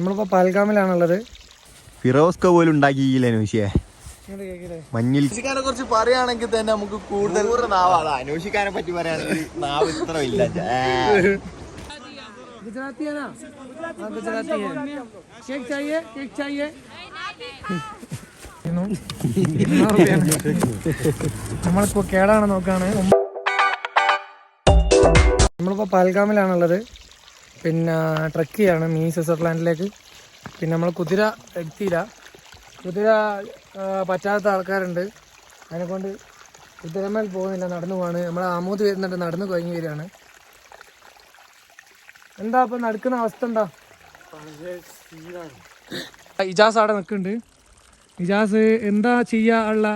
നമ്മളിപ്പോ പാൽഗാമിലാണുള്ളത് ഫിറോസ്ക പോലും ഉണ്ടാക്കിയില്ലേ മഞ്ഞിൽ അന്വേഷിക്കാനെ കുറിച്ച് പറയുകയാണെങ്കിൽ തന്നെ നമുക്ക് കൂടുതൽ അന്വേഷിക്കാനെ പറ്റി പറയുകയാണെങ്കിൽ കേക്ക് നമ്മളിപ്പോ കേടാണ് നോക്കാണ്. നമ്മളിപ്പോ പാൽഗാമിലാണുള്ളത് പിന്നെ ട്രക്ക് ചെയ്യാണ് മീ സ്വിറ്റ്സർലാൻഡിലേക്ക്. പിന്നെ നമ്മൾ കുതിര എടുത്തില്ല കുതിര പറ്റാത്ത ആൾക്കാരുണ്ട്. അതിനെക്കൊണ്ട് കുതിരമേൽ പോകുന്നില്ല നടന്നു പോവാണ്. നമ്മൾ ആമോദ് വരുന്നുണ്ട് നടന്നു കഴിഞ്ഞ് വരികയാണ്. എന്താ ഇപ്പൊ നടക്കുന്ന അവസ്ഥ എന്താ? ഇജാസ് അവിടെ നിൽക്കുന്നുണ്ട്. ഇജാസ് എന്താ ചെയ്യാ ഉള്ള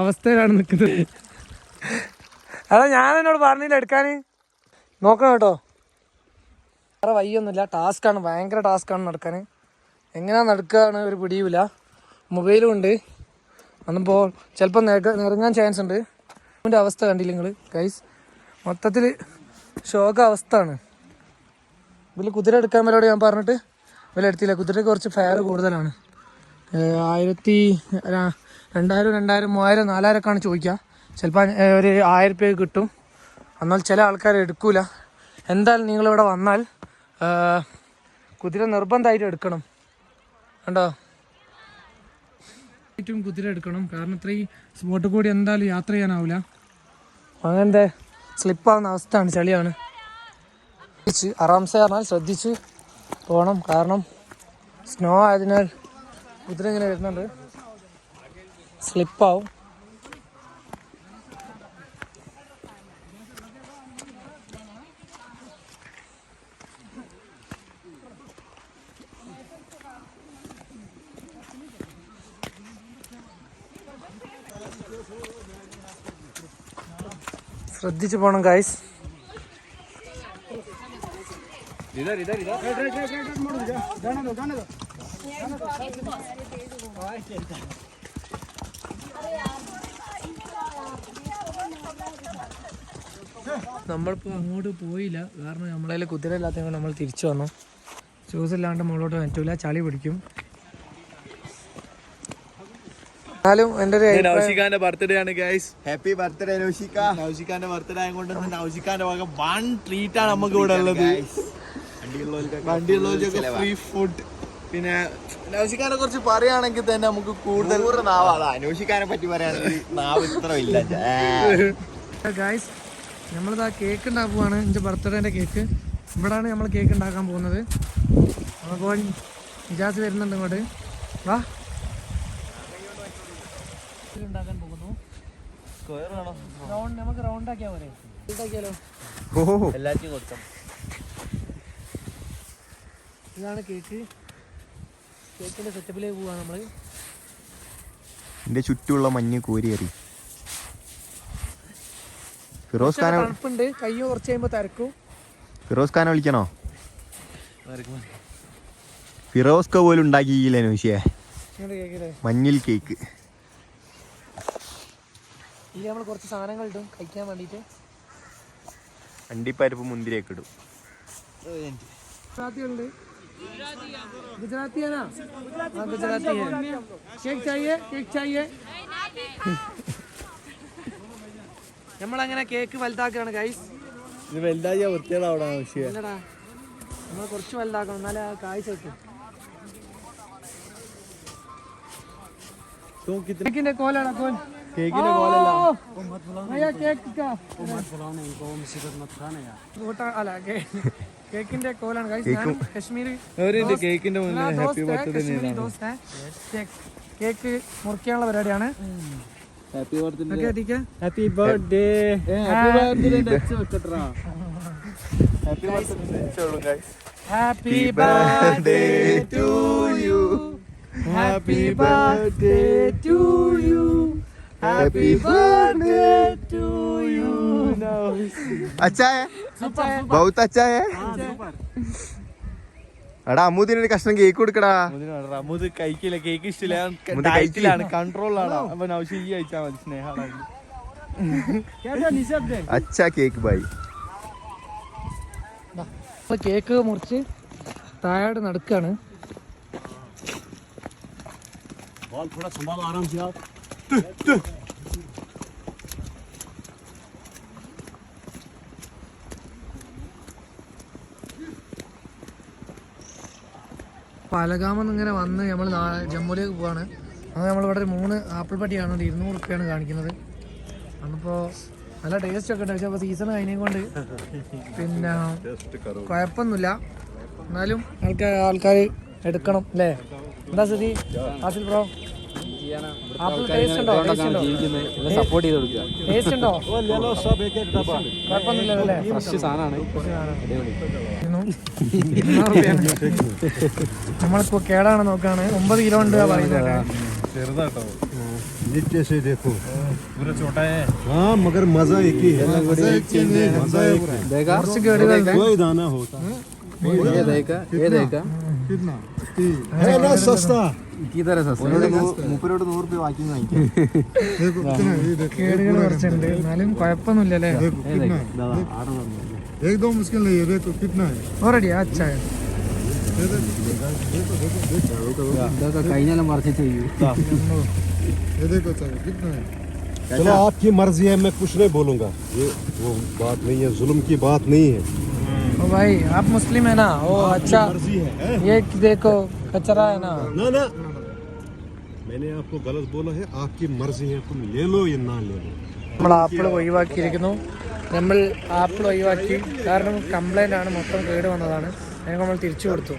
അവസ്ഥയിലാണ് നിൽക്കുന്നത്. അതാ ഞാൻ എന്നോട് പറഞ്ഞില്ല എടുക്കാൻ നോക്കണം കേട്ടോ. വേറെ വയ്യൊന്നുമില്ല ടാസ്ക്കാണ്. ഭയങ്കര ടാസ്ക്കാണ് നടക്കാൻ എങ്ങനെയാ നടക്കുകയാണ് ഒരു പിടിയുമില്ല. മൊബൈലും ഉണ്ട്. അന്നിപ്പോൾ ചിലപ്പോൾ നിറങ്ങാൻ ചാൻസ് ഉണ്ട്. അതിന്റെ അവസ്ഥ കണ്ടില്ല നിങ്ങൾ ഗൈസ് മൊത്തത്തിൽ ശോക അവസ്ഥയാണ്. ഇതിൽ കുതിര എടുക്കാൻ വരോട് ഞാൻ പറഞ്ഞിട്ട് വില എടുത്തില്ല. കുതിരയ്ക്ക് കുറച്ച് ഫയർ കൂടുതലാണ്. ആയിരത്തി രണ്ടായിരം രണ്ടായിരം മൂവായിരം നാലായിരം ഒക്കെയാണ് ചോദിക്കുക ചിലപ്പോൾ ഒരു ആയിരം രൂപ കിട്ടും. എന്നാൽ ചില ആൾക്കാർ എടുക്കൂല. എന്തായാലും നിങ്ങളിവിടെ വന്നാൽ കുതിര നിർബന്ധമായിട്ട് എടുക്കണം. കണ്ടോ? ഏറ്റവും കുതിര എടുക്കണം. കാരണം ഇത്രയും സ്പോട്ട് കൂടി എന്തായാലും യാത്ര ചെയ്യാനാവില്ല അങ്ങനത്തെ സ്ലിപ്പാവുന്ന അവസ്ഥയാണ് ചളിയാണ്. ശ്രദ്ധിച്ച് ആറാംസെ പറഞ്ഞാൽ ശ്രദ്ധിച്ച് പോകണം കാരണം സ്നോ ആയതിനാൽ കുതിര ഇങ്ങനെ വരുന്നുണ്ട്. സ്ലിപ്പാവും ശ്രദ്ധിച്ച് പോണം ഗായ്സ് നമ്മളിപ്പോൾ അങ്ങോട്ട് പോയില്ല. കാരണം നമ്മളതിൽ കുതിരയില്ലാത്ത നമ്മൾ തിരിച്ചു വന്നു. ഷൂസ് ഇല്ലാണ്ട് മുകളിലോട്ട് പറ്റൂല ചളി പിടിക്കും. എന്നാലും എന്റെ ഒരു അഭിപ്രായം- ബർത്ത്ഡേ ആണ് ഗൈസ് ഹാപ്പി ബർത്ത്ഡേ അനുഷിക്ക നൗഷിഖാന്റെ ബർത്ത്ഡേ ആയതുകൊണ്ട് തന്നെ ഭാഗം വൺ ട്രീറ്റ് ആണ് നമുക്ക് ഇവിടെ ഉള്ളത്. വണ്ടിയുള്ളവർക്കൊക്കെ ഫ്രീ ഫുഡ് പിന്നെ നൗഷിഖാനെ കുറിച്ച് പറയുകയാണെങ്കിൽ തന്നെ നമുക്ക് കൂടുതൽ നാവാണ് അന്വേഷിക്കാനെ പറ്റി പറയുകയാണെങ്കിൽ നാവ് ഇത്ര ഇല്ല ഗായ്സ് നമ്മളിതാ കേക്ക് ഉണ്ടാക്കുവാണ് എന്റെ ബർത്ത്ഡേന്റെ കേക്ക് ഇവിടാണ് നമ്മൾ കേക്ക് ഉണ്ടാക്കാൻ പോകുന്നത്. അപ്പോൾ ഇജാസ് വരുന്നുണ്ട് ഇങ്ങോട്ട്. വാ. ഉണ്ടാക്കാൻ പോകുന്നു. റൗണ്ട് നമുക്ക് റൗണ്ട് ആക്കിയാൽ പോരെ. ഉണ്ടാക്കിയാലോ ഓ. എല്ലാവർക്കും കൊടുക്കാം. ഇതാണ് കേക്ക് കേക്കിന്റെ സെറ്റപ്പിലേക്ക് പോവാണ് നമ്മൾ എന്റെ ചുറ്റുമുള്ള മഞ്ഞ് കോരിയേറി. ഫിറോസ് ഖാനെ തണുപ്പുണ്ട്. കൈ കുറച്ച് കഴിയുമ്പോൾ തരക്കും. ഫിറോസ് ഖാനെ വിളിക്കണോ? ഫിറോസ്ക പോലും ഉണ്ടാക്കിയില്ലേ അനുഷിയെ ഇങ്ങോട്ട് കേക്കില്ലേ മഞ്ഞിൽ കേക്ക് ഇതിൽ നമ്മൾ കുറച്ച് സാധനങ്ങൾ ഇടും കഴിക്കാൻ വേണ്ടിട്ട് അണ്ടിപ്പരിപ്പ് മുന്തിരിയൊക്കെ ഇടും. ഗുജറാത്തിയുണ്ട് ഗുജറാത്തിയാണോ? ആ ഗുജറാത്തി കേക്ക് ചായേ കേക്ക് ചായേ. നമ്മളങ്ങനെ കേക്ക് വലുതാക്കുകയാണ് ഗൈസ് ഇത് വലുതായി വൃത്തികളാവണ ആവശ്യം നമ്മൾ കുറച്ച് വലുതാക്കണം എന്നാലേ ആ കാഴ്ച കിട്ടും കേക്കിന്റെ കോലാണ് കോൽ. കേക്കിന്റെ കോലല്ല भैया केक का वोटा അല്ല കേക്കിന്റെ കോലാണ് ഗൈസ് ഞാൻ കശ്മീരി അവരുണ്ട് കേക്കിന്റെ മുന്നിൽ मेरा ഹാപ്പി दोस्त है ബർത്ത്ഡേ कश्मीरी दोस्त है केक കേക്ക് മുറിക്കാനുള്ള പരിപാടിയാണ് happy birthday okay teak happy birthday happy birthday touch വെക്കട്ടാ happy birthday happy birthday to you happy birthday to you happy birthday to you അച്ചായ ബൗത്ത് അച്ചായ എടാ അമ്മൂതിനൊരു കഷ്ണം കേക്ക് കൊടുക്കടാ. അമ്മൂത് കഴിക്കില്ല. കേക്ക് ഇഷ്ടമില്ല. ഡയറ്റിലാണ് കൺട്രോളിലാണ് അപ്പൊ നൗഷി ഈ കഴിച്ചാൽ മതി. സ്നേഹമാണ് അച്ഛാ കേക്ക് ബൈ കേക്ക് മുറിച്ച് താഴോട്ട് നടക്കുകയാണ് പാലഗാമെന്ന് ഇങ്ങനെ വന്ന് നമ്മൾ ജമ്മുലേക്ക് പോവാണ്. അത് നമ്മളിവിടെ ഒരു മൂന്ന് ആപ്പിൾ പട്ടിയാണ് ഒരു ഇരുന്നൂറ് റുപ്യാണ് കാണിക്കുന്നത്. അന്നിപ്പോ നല്ല ടേസ്റ്റ് ഒക്കെ ഉണ്ട്. പക്ഷെ സീസൺ കഴിഞ്ഞ കൊണ്ട് പിന്നെ കുഴപ്പമൊന്നുമില്ല എന്നാലും ആൾക്കാർ ആൾക്കാർ എടുക്കണം അല്ലേ? എന്താ സ്ഥിതി? ആസിൽ ബ്രോ? സപ്പോർട്ട് ചെയ്ത് കൊടുക്കുക ടേസ്റ്റ് ഉണ്ടോ ले लो सब एक एक डब्बा കുഴപ്പമൊന്നുമില്ലല്ലോ അല്ലേ ഫ്രഷ് സാധനമാണ് നമ്മളിപ്പോ കേടാണ് നോക്കാണ് ഒമ്പത് കിലോ ഉണ്ട് പറയുന്നത് नीचे से देखो पूरा छोटा है हाँ मगर मजा एक ही है मजा एक ही है കുറച്ച് കേടുകളുണ്ട് कोई दाना होता है ना सस्ता മൂപ്പരോട് നൂറ് രൂപ ബാക്കി വാങ്ങിക്കാം കേടുകൾ കുറച്ചുണ്ട് എന്നാലും കുഴപ്പമൊന്നുമില്ല അല്ലേ एकदम मुश्किल नहीं है देखो कितना है ഓൾറെഡി അച്ഛാ കഴിഞ്ഞാലും മറിച്ച് ചെയ്യൂ ये देखो चलो कितना है चलो आपकी मर्जी है मैं कुछ नहीं बोलूंगा ये वो बात नहीं है जुल्म की बात नहीं है ओ भाई आप मुस्लिम है ना ओ अच्छा मर्जी है हैं? ये देखो कचरा है ना ना ना मैंने आपको गलत बोला है आपकी मर्जी है तुम ले लो या ना ले लो നമ്മൾ ആപ്പിൾ ഒഴിവാക്കിയിരിക്കുന്നു നമ്മൾ ആപ്പിൾ ഒഴിവാക്കി കാരണം കംപ്ലൈൻ്റ് ആണ് മൊത്തം കേട് വന്നതാണ് അതിന് നമ്മൾ തിരിച്ചു കൊടുത്തു